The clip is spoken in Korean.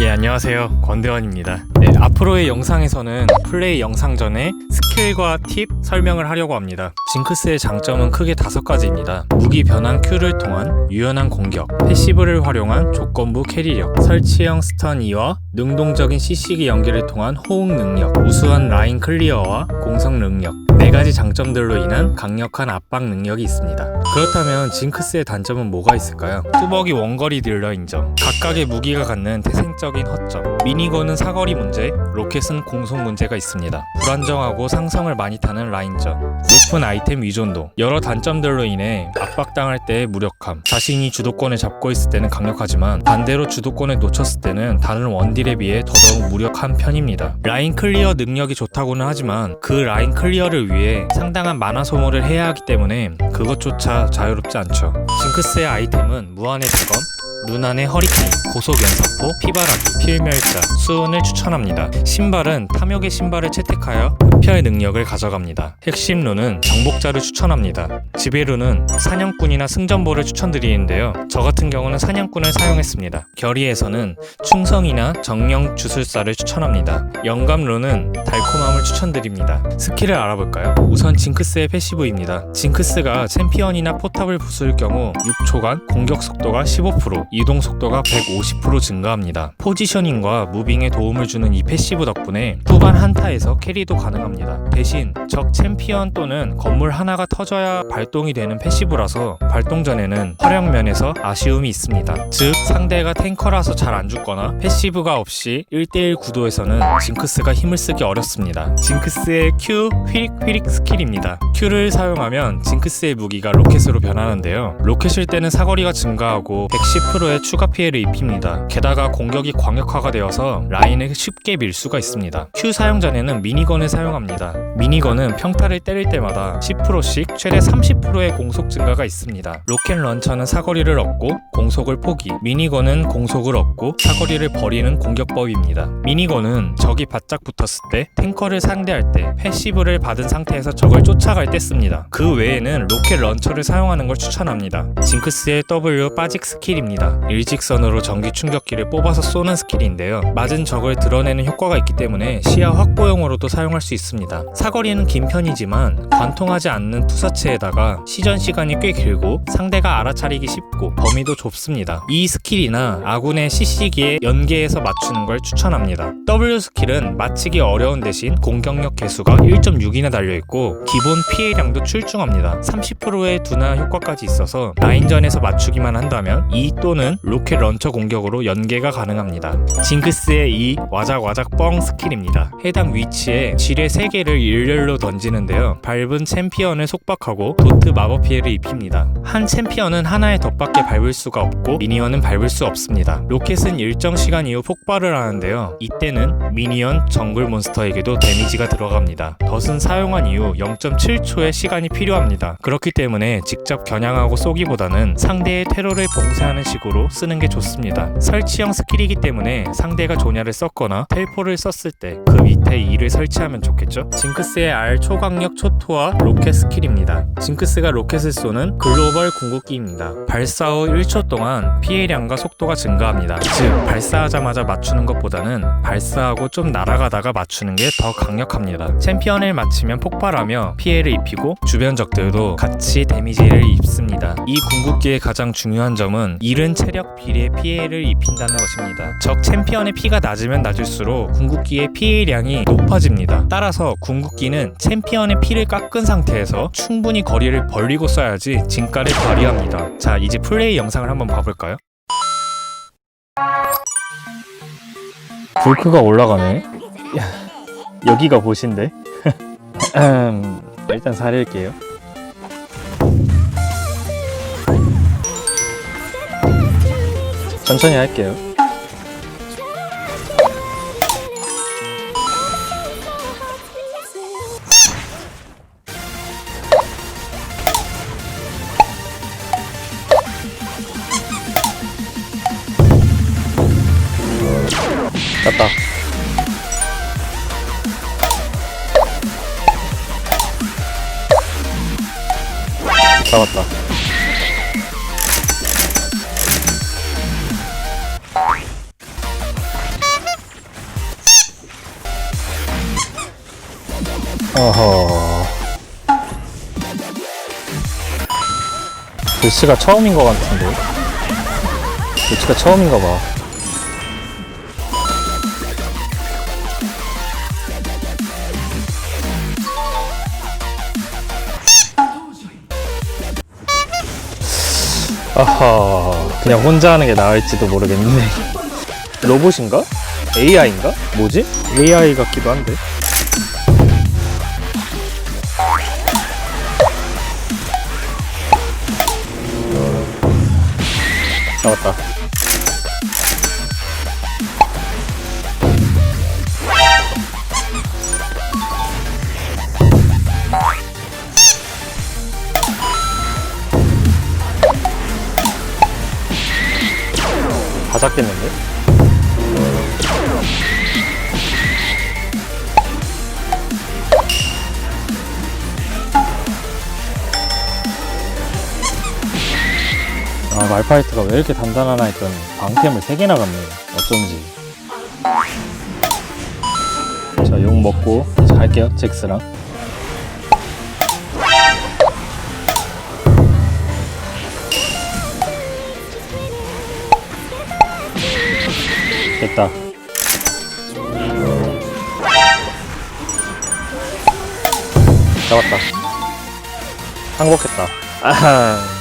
예, 안녕하세요. 권대원입니다. 네, 앞으로의 영상에서는 플레이 영상 전에 스킬과 팁 설명을 하려고 합니다. 징크스의 장점은 크게 다섯 가지입니다. 무기 변환 Q를 통한 유연한 공격, 패시브를 활용한 조건부 캐리력, 설치형 스턴 2와 능동적인 CC기 연계를 통한 호응 능력, 우수한 라인 클리어와 공성 능력, 네 가지 장점들로 인한 강력한 압박 능력이 있습니다. 그렇다면 징크스의 단점은 뭐가 있을까요? 뚜벅이 원거리 딜러 인정, 각각의 무기가 갖는 태생적인 허점, 미니건은 사거리 문제, 로켓은 공속 문제가 있습니다. 불안정하고 상성을 많이 타는 라인전, 높은 아이템 위존도, 여러 단점들로 인해 압박당할 때의 무력함, 자신이 주도권을 잡고 있을 때는 강력하지만 반대로 주도권을 놓쳤을 때는 다른 원딜에 비해 더더욱 무력한 편입니다. 라인 클리어 능력이 좋다고는 하지만 그 라인 클리어를 위해 상당한 만화 소모를 해야 하기 때문에 그것조차 자유롭지 않죠. 징크스의 아이템은 무한의 대검, 눈안의 허리케인, 고속 연사포, 피바라기, 필멸자, 수은을 추천합니다. 신발은 탐욕의 신발을 채택하여 흡혈 능력을 가져갑니다. 핵심 룬은 정복자를 추천합니다. 지배룬은 사냥꾼이나 승전보를 추천드리는데요. 저 같은 경우는 사냥꾼을 사용했습니다. 결의에서는 충성이나 정령 주술사를 추천합니다. 영감 룬은 달콤함을 추천드립니다. 스킬을 알아볼까요? 우선 징크스의 패시브입니다. 징크스가 챔피언이나 포탑을 부술 경우 6초간 공격 속도가 15%, 이동 속도가 150% 증가합니다. 포지셔닝과 무빙에 도움을 주는 이 패시브 덕분에 후반 한타에서 캐리도 가능합니다. 대신 적 챔피언 또는 건물 하나가 터져야 발동이 되는 패시브라서 발동 전에는 활용 면에서 아쉬움이 있습니다. 즉 상대가 탱커라서 잘 안 죽거나 패시브가 없이 1대1 구도에서는 징크스가 힘을 쓰기 어렵습니다. 징크스의 Q 휘릭 휘릭 스킬입니다. Q를 사용하면 징크스의 무기가 로켓으로 변하는데요. 로켓일 때는 사거리가 증가하고 110%의 추가 피해를 입힙니다. 게다가 공격이 광역화가 되어서 라인을 쉽게 밀 수가 있습니다. Q 사용 전에는 미니건을 사용합니다. 미니건은 평타를 때릴 때마다 10%씩 최대 30%의 공속 증가가 있습니다. 로켓 런처는 사거리를 얻고 공속을 포기, 미니건은 공속을 얻고 사거리를 버리는 공격법입니다. 미니건은 적이 바짝 붙었을 때 탱커를 상대할 때 패시브를 받은 상태에서 적을 쫓아갈 때 씁니다. 그 외에는 로켓 런처를 사용하는 걸 추천합니다. 징크스의 W 빠직 스킬입니다. 일직선으로 전기 충격기를 뽑아서 쏘는 스킬인데요. 맞은 적을 드러내는 효과가 있기 때문에 시야 확보용으로도 사용할 수 있습니다. 사거리는 긴 편이지만 관통하지 않는 투사체에다가 시전 시간이 꽤 길고 상대가 알아차리기 쉽고 범위도 좁습니다. 이 스킬이나 아군의 CC기에 연계해서 맞추는 걸 추천합니다. W 스킬은 맞히기 어려운 대신 공격력 개수가 1.6이나 달려있고 기본 피해량도 출중합니다. 30%의 둔화 효과까지 있어서 라인전에서 맞추기만 한다면 E 또는 로켓 런처 공격으로 연계가 가능합니다. 징크스의 이 와작와작 뻥 스킬입니다. 해당 위치에 지뢰 3개를 일렬로 던지는데요. 밟은 챔피언을 속박하고 도트 마법 피해를 입힙니다. 한 챔피언은 하나의 덫밖에 밟을 수가 없고 미니언은 밟을 수 없습니다. 로켓은 일정 시간 이후 폭발을 하는데요. 이때는 미니언 정글 몬스터에게도 데미지가 들어갑니다. 덫은 사용한 이후 0.7초의 시간이 필요합니다. 그렇기 때문에 직접 겨냥하고 쏘기보다는 상대의 테러를 봉쇄하는 식으로 쓰는 게 좋습니다. 설치형 스킬이기 때문에 상대가 조냐를 썼거나 텔포를 썼을 때 그 밑에 2를 설치하면 좋겠죠? 징크스의 R 초강력 초토화 로켓 스킬입니다. 징크스가 로켓을 쏘는 글로벌 궁극기입니다. 발사 후 1초 동안 피해량과 속도가 증가합니다. 즉 발사하자마자 맞추는 것보다는 발사하고 좀 날아가다가 맞추는 게 더 강력합니다. 챔피언을 맞히면 폭발하며 피해를 입히고 주변 적들도 같이 데미지를 입습니다. 이 궁극기의 가장 중요한 점은 잃은 체력 비례 피해를 입힌다는 것입니다. 적 챔피언의 피가 낮으면 낮을수록 궁극기의 피해량이 높아집니다. 따라서 궁극기는 챔피언의 피를 깎은 상태에서 충분히 거리를 벌리고 써야지 진가를 발휘합니다. 자, 이제 플레이 영상을 한번 봐볼까요? 불크가 올라가네. 여기가 보신데. 음, 일단 사릴게요. 천천히 할게요. 땄다. 잡았다. 어허. 글씨가 처음인 것 같은데. 글씨가 처음인가 봐. 아하, 그냥 혼자 하는 게 나을지도 모르겠는데. 로봇인가? AI인가? 뭐지? AI 같기도 한데. 잡았다. 다 잡겠는데? 아 말파이트가 왜 이렇게 단단하나 했더니 방템을 3개 나 갔네 어쩐지. 자 욕 먹고 이제 갈게요 잭스랑. 됐다. 잡았다. 항복했다. 아하